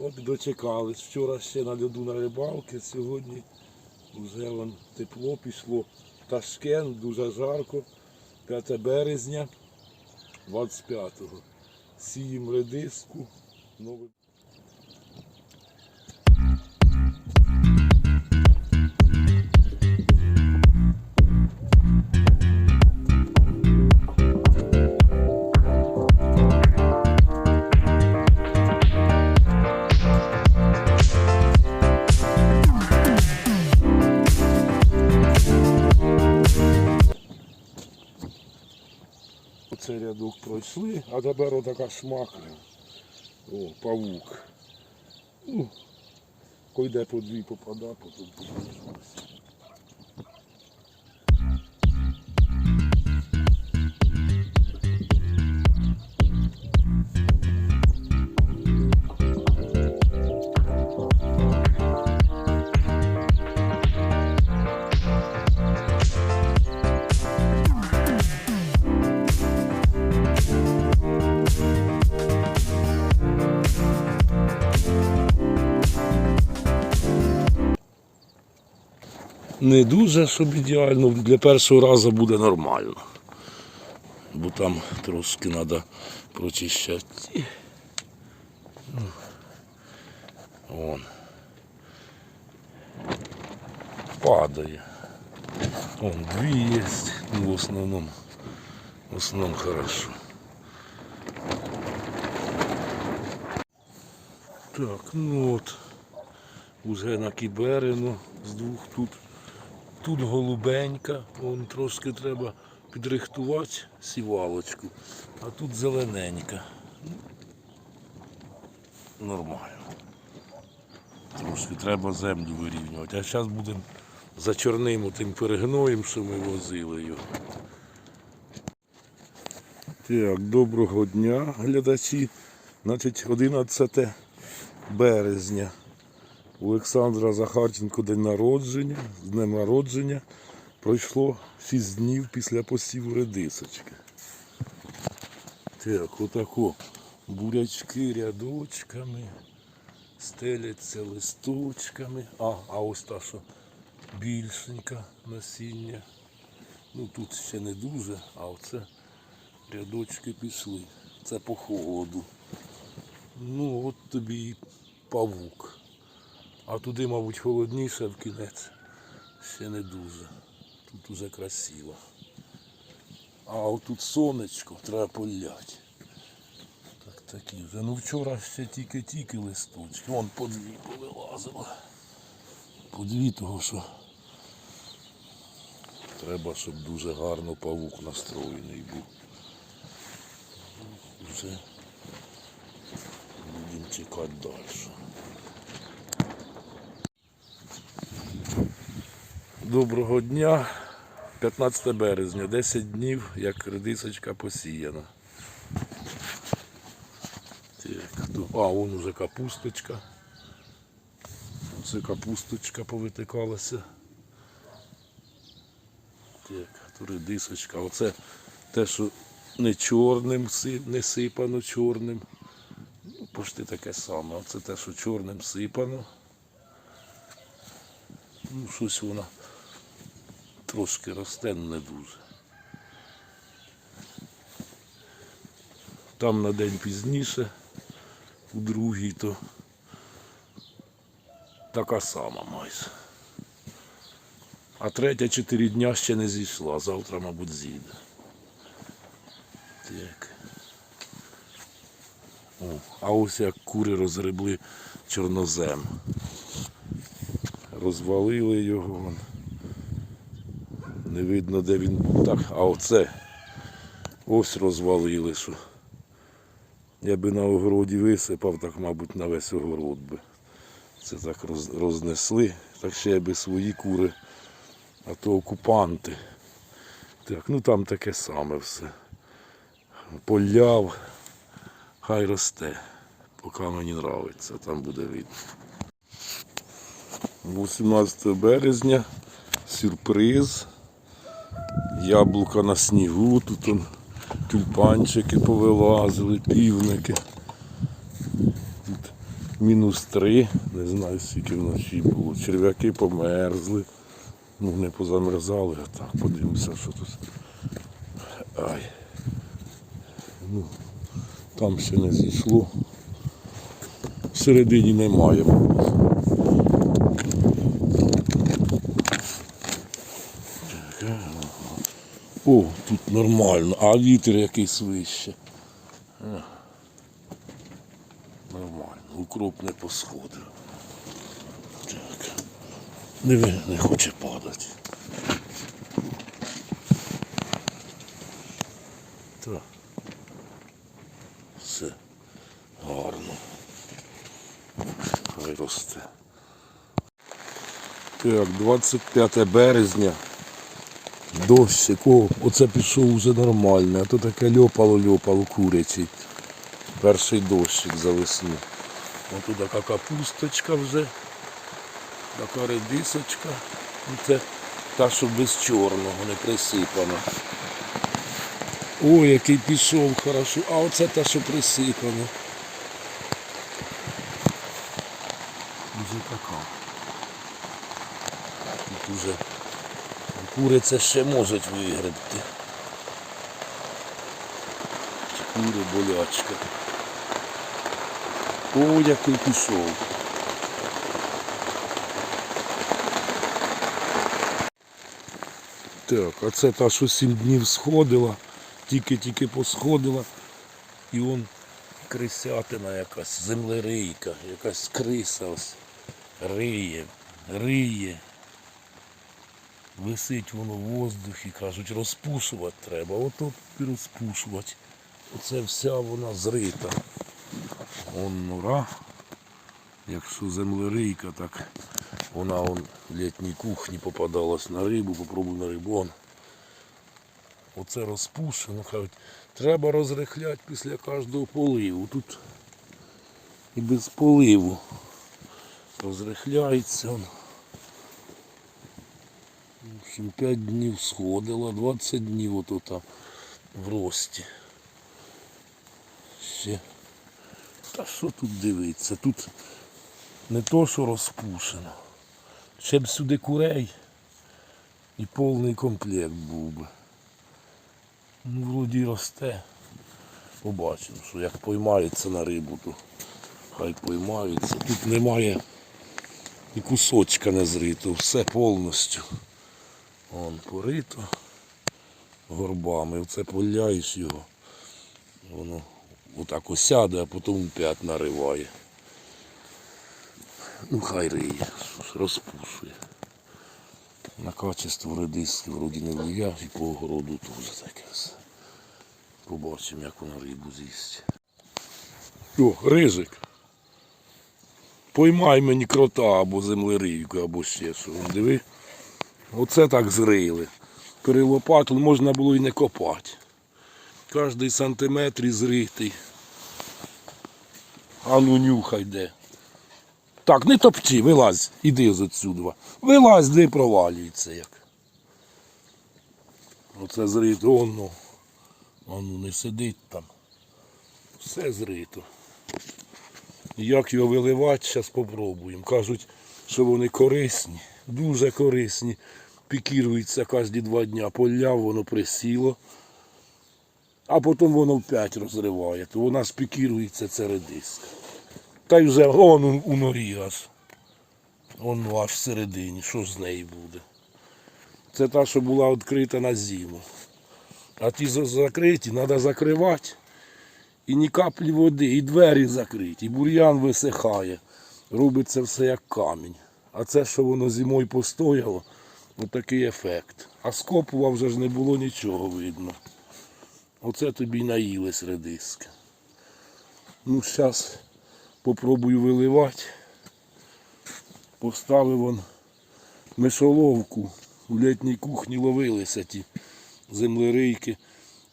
От дочекались. Вчора ще на льоду на рибалки, сьогодні вже вон тепло пішло. Ташкент, дуже жарко. 5 березня 25-го. Сіємо редиску. Оцей рядок пройшли, а тепер отака шмакля. О, павук. Ну, койде по дві попада, потім побачимось. Не дуже, щоб ідеально, для першого разу буде нормально. Бо там трошки треба прочищати. Вон. Падає. Вон дві є, ну, в основному. В основному хорошо. Так, ну от. Уже на кіберину з двох тут. Тут голубенька, вон трошки треба підрихтувати сівалочку, а тут зелененька. Ну, Нормально. Трошки треба землю вирівнювати. А зараз будемо за чорним тим перегноєм, що ми возили його. Так, доброго дня, глядачі. Значить, 11 березня. Олександра Захарченко день народження, з днем народження пройшло 6 днів після посіву редисочки. Так, отако. Бурячки рядочками, стеляться листочками. А, а ось та, що більшенька насіння. Ну тут ще не дуже, а оце рядочки пішли. Це по холоду. Ну от тобі і павук. А туди, мабуть, холодніше в кінець. Ще не дуже. Тут уже красиво. А отут сонечко треба поляти. Так такі вже. Ну вчора ще тільки-тільки листочки. Вон по дві повилазило. По дві того, що треба, щоб дуже гарно павук настроєний був. Вже будемо чекати далі. Доброго дня. 15 березня, 10 днів, як редисочка посіяна. Так, а, вон уже капусточка. Це капусточка повитикалася. Так, тут редисочка. Оце те, що не чорним, не сипано чорним. Ну, почти таке саме. Оце те, що чорним сипано. Ну, щось вона трошки росте, не дуже. Там на день пізніше, у другій, то така сама майже. А третя чотири дня ще не зійшла, завтра, мабуть, зійде. Так. О, а ось як кури розгребли чорнозем. Розвалили його. Не видно, де він був. Так, а оце ось розвалили, що. Я би на огороді висипав, так, мабуть, на весь огород би. Це так роз- рознесли. Так ще би свої кури, а то окупанти. Так, ну там таке саме все. Поляв, хай росте, поки мені подобається, там буде видно. 18 березня, сюрприз. Яблука на снігу, тут он, тюльпанчики повилазили, півники. Тут Мінус три, не знаю скільки вночі було. Черв'яки померзли. Ну не позамерзали, а так подивимося, що тут. Ай. Ну, там ще не зійшло. Всередині немає. Так, а. О, тут нормально, а вітер якийсь вище. Нормально, укроп не посходив. Так. Не, не хоче падати. Так. Все гарно. Хай росте. Так, 25 березня. Дощик, о, оце пішов уже нормально, а то таке льопало-льопало курячий. Перший дощик за весну. Ось така капусточка вже, така редисочка. Це та, що без чорного, не присипана. Ой, який пішов хорошо. А оце та, що присипано. Уже така. Тут уже куриця ще можуть вигребти. Кури болячка. О, який пішов. Так, а це та, що сім днів сходила, тільки-тільки посходила. І он крисятина якась, землерийка, якась криса ось риє, риє. Висить воно в воздухі, кажуть, розпушувати треба. Ото і розпушувати. Оце вся вона зрита. Он нора. Якщо землерийка, так вона он в літній кухні попадалась на рибу, попробуй на рибу. Он. Оце розпушено. Кажуть, треба розрихляти після кожного поливу. Тут і без поливу розрихляється. Он. В 5 днів сходила, 20 днів ото там в рості. Ще. Та що тут дивиться? Тут не то, що розпушено. Ще б сюди курей і повний комплект був би. Ну, вроді росте. Побачимо, що як поймається на рибу, то хай поймаються. Тут немає і кусочка не зрито, все повністю. Вон порито горбами. Оце поляєш його. Воно отак осяде, а потім п'ять нариває. Ну хай риє, розпушує. На качество редиски вроді не влияє і по огороду теж таке все. Побачимо, як вона рибу з'їсть. О, рижик. Поймай мені крота або землерийку, або ще що. Диви. Оце так зрили. Перелопатили, можна було і не копати. Кожний сантиметр зритий. А ну нюхай де. Так, не топчи, вилазь, іди з отсюда. Вилазь, де провалюється як. Оце зрито, воно. Воно не сидить там. Все зрито. Як його виливати, зараз спробуємо. Кажуть, що вони корисні, дуже корисні. Пікіруються кожні два дня. Поляв, воно присіло. А потім воно вп'ять розриває. То вона спікірується, це редиска. Та й вже он у, норі аж. Он аж всередині. Що з неї буде? Це та, що була відкрита на зиму. А ті закриті, треба закривати. І ні каплі води, і двері закриті, і бур'ян висихає. Робиться все як камінь. А це, що воно зимою постояло, отакий ефект. А скопува вже ж не було нічого видно. Оце тобі наїлись редиски. Ну, зараз попробую виливати. Поставив он мишоловку. У літній кухні ловилися ті землерийки.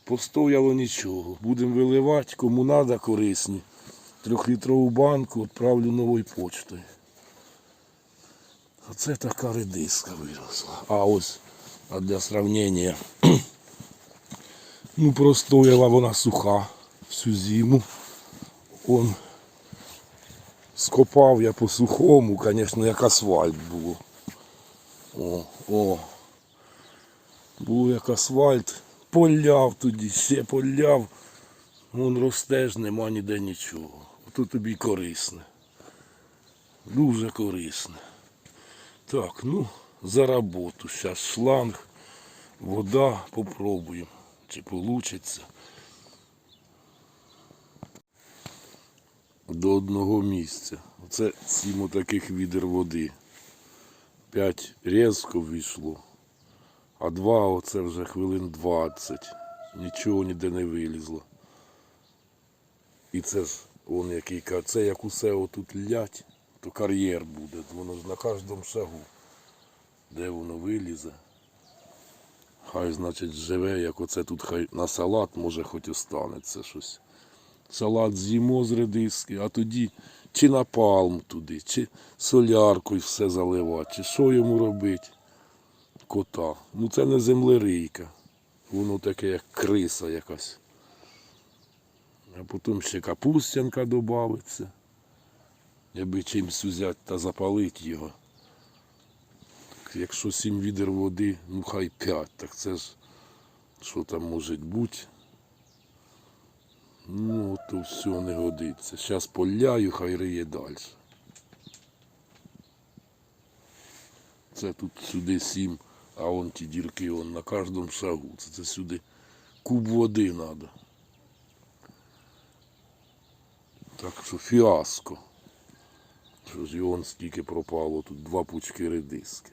Постояло нічого. Будемо виливати, кому треба корисні. Трьохлітрову банку відправлю новою почтою. Оце така редиска виросла. А ось, а для сравнення, ну простояла вона суха всю зиму. Он Скопав я по сухому, звісно, як асфальт було. О, о. Було як асфальт. Поляв тоді, ще поляв. Вон ростеш, нема ніде нічого. Ото тобі корисне. Дуже корисне. Так, ну, за роботу. Зараз шланг, вода, попробуємо, чи вийде. До одного місця. Оце сім таких відер води. П'ять різко вийшло, а два оце вже хвилин 20. Нічого ніде не вилізло. І це ж он який ка- це як усе отут лять, то кар'єр буде. Воно ж на кожному шагу. Де воно вилізе. Хай, значить, живе, як оце тут хай на салат, може хоч останеться щось. Салат з'їмо з редиски, а тоді чи на палм туди, чи соляркою все заливати, чи що йому робити. Кота. Ну це не землерийка. Воно таке, як криса якась. А потім ще капустянка додається. Якби чимось взяти та запалити його. Якщо сім відер води, ну хай п'ять, так це ж що там може бути. Ну, то все не годиться. Зараз поляю, хай риє далі. Це тут сюди сім, а вон ті дірки вон на кожному шагу. Це, це сюди куб води треба. Так що фіаско. Що ж і он скільки пропало, тут два пучки редиски.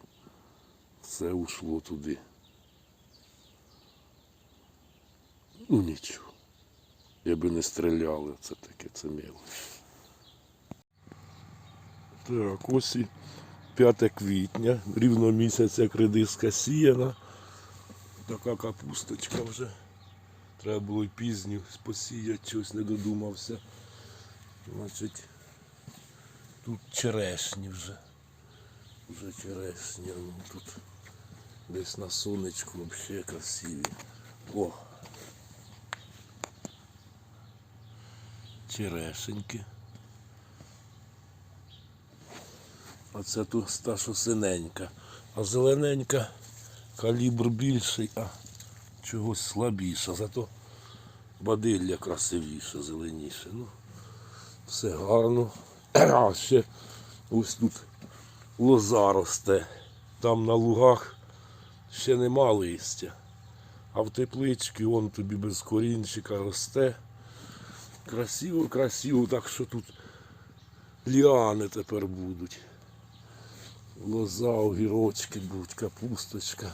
Все ушло туди. Ну нічого. Я би не стріляли, це таке, це мелочь. Так, ось і 5 квітня, рівно місяць, як редиска сіяна. Така капусточка вже. Треба було й пізню посіяти, щось не додумався. Значить, тут черешні вже. Вже черешні, ну, тут десь на сонечку взагалі красиві. О! черешеньки. Оце тут та, що синенька. А зелененька калібр більший, а чогось слабіша. Зато бадилля красивіше, зеленіше. Ну, все гарно. А ще ось тут лоза росте. Там на лугах ще нема листя. А в тепличці вон тобі без корінчика росте. Красиво, красиво, так що тут ліани тепер будуть. Лоза, огірочки будуть, капусточка.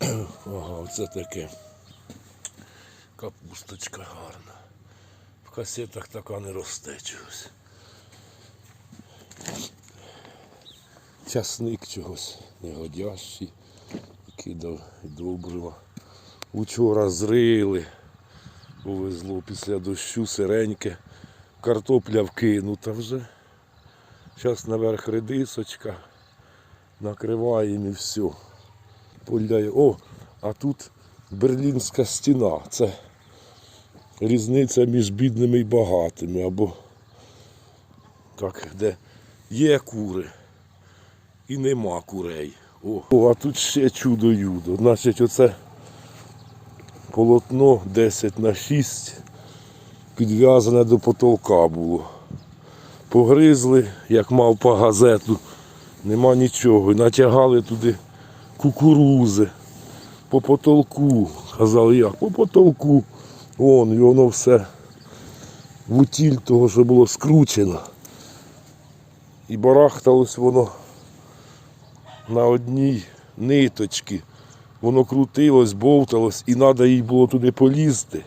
Ага, оце таке. Капусточка гарна. В касетах така не росте чогось. Часник чогось негодящий. І добрива. Учора зрили. Повезло після дощу сиреньке. Картопля вкинута вже. Зараз наверх редисочка. Накриваємо і все. Поляє. О, а тут берлінська стіна. Це різниця між бідними і багатими. Або так, де є кури і нема курей. О, О а тут ще чудо-юдо. Значить, оце полотно 10 на 6 підв'язане до потолка було. Погризли, як мав по газету, нема нічого. Натягали туди кукурузи по потолку. Казали як? По потолку. Вон, і воно все в утіль того, що було скручено. І барахталось воно на одній ниточці. Воно крутилось, бовталось, і треба їй було туди полізти,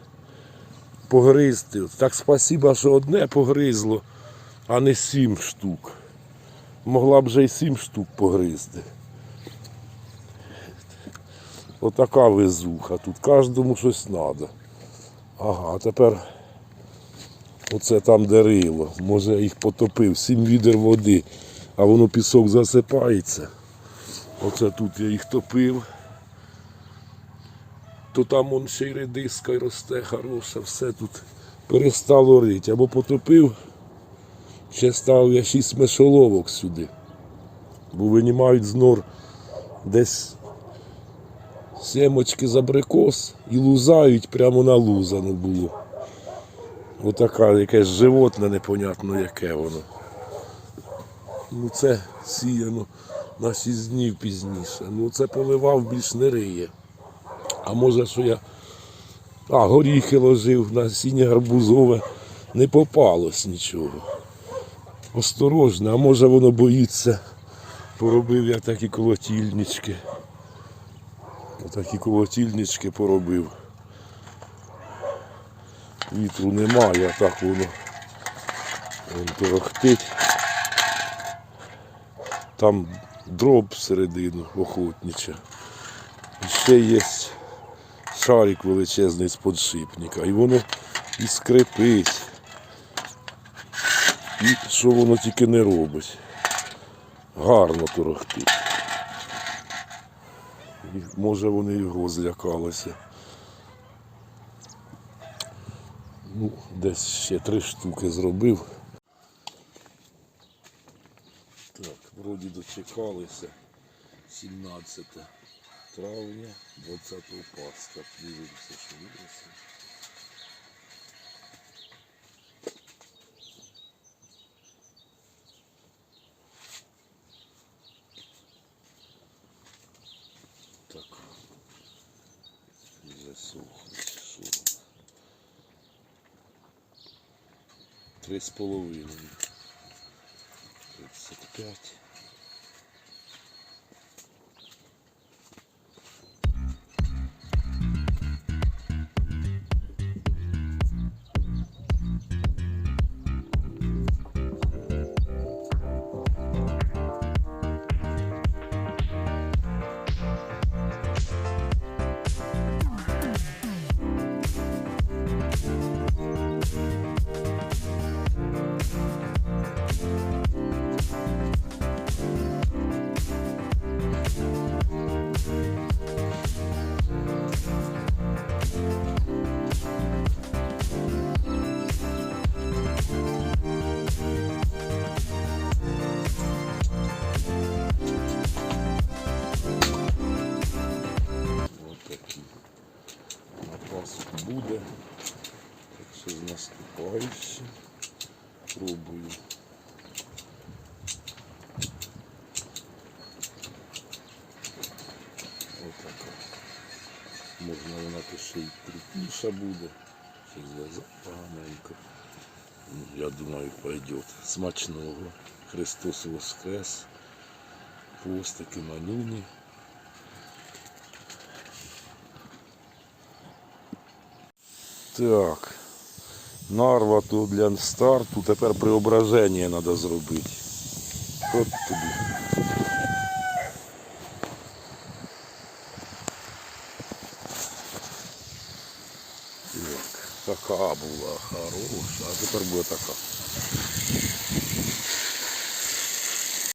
погризти. Так спасіба, що одне погризло, а не сім штук. Могла б вже й сім штук погризти. Отака везуха. Тут кожному щось треба. Ага, тепер оце там де рило. Може їх потопив, сім відер води, а воно пісок засипається. Оце тут я їх топив то там он ще й редиска й росте хороша, все тут перестало рити. Або потопив Ще ставив я шість мишоловок сюди. Бо винімають з нор десь семочки з абрикос і лузають прямо на лузану було. Отака якесь животне непонятно яке воно. Ну це сіяно на 6 днів пізніше. Ну це поливав більш не риє. А може, що я. А, горіхи ложив, насіння гарбузове, не попалось нічого. Осторожно, а може воно боїться. Поробив я такі колотільнички. Отакі колотільнички поробив. Вітру немає, так воно вон торохтить. Там дроб всередину охотнича. І ще є шарик величезний з подшипника. І воно і скрипить. І що воно тільки не робить. Гарно торохтить. І, може вони його злякалися. Ну, десь ще три штуки зробив. Так, вроді дочекалися. 17 травня, 20 Пасха. Дивимося, що виросте. Так. Вже сухнуть. Що? воно? Три з половиною. 35. Я думаю, пойдет. Смачного. Христос Воскрес. Постики, манюні. Так. Нарва то для старту, тепер преображення треба зробити. От тобі. А тепер буде така.